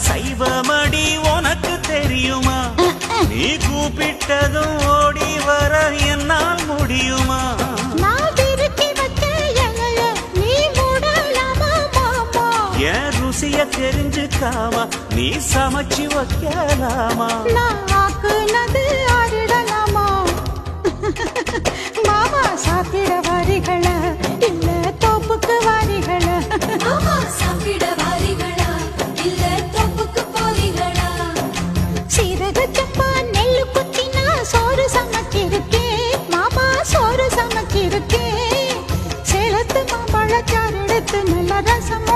சைவமடி உனக்கு தெரியுமா? நீ கூப்பிட்டதும் ஓடி வர என்னால் முடியுமா? என் ருசிய தெரிஞ்சுக்காம நீ சமைச்சு வைக்கலாமா? Madame Samo.